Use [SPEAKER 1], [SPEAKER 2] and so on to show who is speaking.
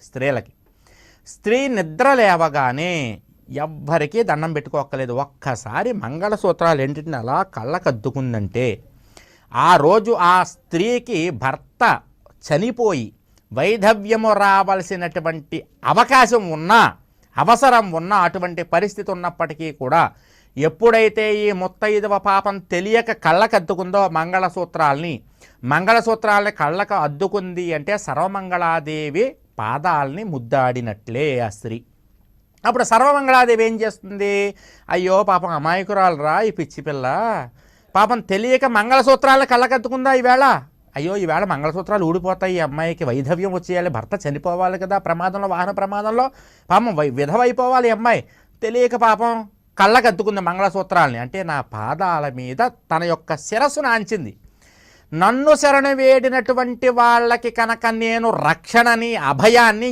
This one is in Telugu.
[SPEAKER 1] స్త్రీలకి. స్త్రీ నిద్ర లేవగానే ఎవ్వరికీ దండం పెట్టుకోక్కలేదు ఒక్కసారి మంగళసూత్రాలు ఏంటిని అలా కళ్ళకద్దుకుందంటే ఆ రోజు ఆ స్త్రీకి భర్త చనిపోయి వైధవ్యము రావలసినటువంటి అవకాశం ఉన్నా అవసరం ఉన్నా అటువంటి పరిస్థితి ఉన్నప్పటికీ కూడా ఎప్పుడైతే ఈ ముత్తైదవ పాపం తెలియక కళ్ళకద్దుకుందో మంగళసూత్రాల్ని మంగళసూత్రాలని కళ్ళకు అద్దుకుంది అంటే సర్వమంగళాదేవి పాదాలని ముద్దాడినట్లే ఆ స్త్రీ. అప్పుడు సర్వమంగళాదేవి ఏం చేస్తుంది? అయ్యో పాపం అమాయకురాలు రా ఈ పిచ్చి పిల్ల. పాపం తెలియక మంగళసూత్రాలను కళ్ళకద్దుకుందా ఈవేళ? అయ్యో ఈవేళ మంగళసూత్రాలు ఊడిపోతాయి. ఈ అమ్మాయికి వైధవ్యం వచ్చేయాలి. భర్త చనిపోవాలి కదా ప్రమాదంలో వాహన ప్రమాదంలో. పాపం వై విధవైపోవాలి అమ్మాయి. తెలియక పాపం కళ్ళకద్దుకుంది మంగళసూత్రాలని. అంటే నా పాదాల మీద తన యొక్క శిరస్సును ఆంచింది. నన్ను శరణు వేడినటువంటి వాళ్ళకి కనుక నేను రక్షణని అభయాన్ని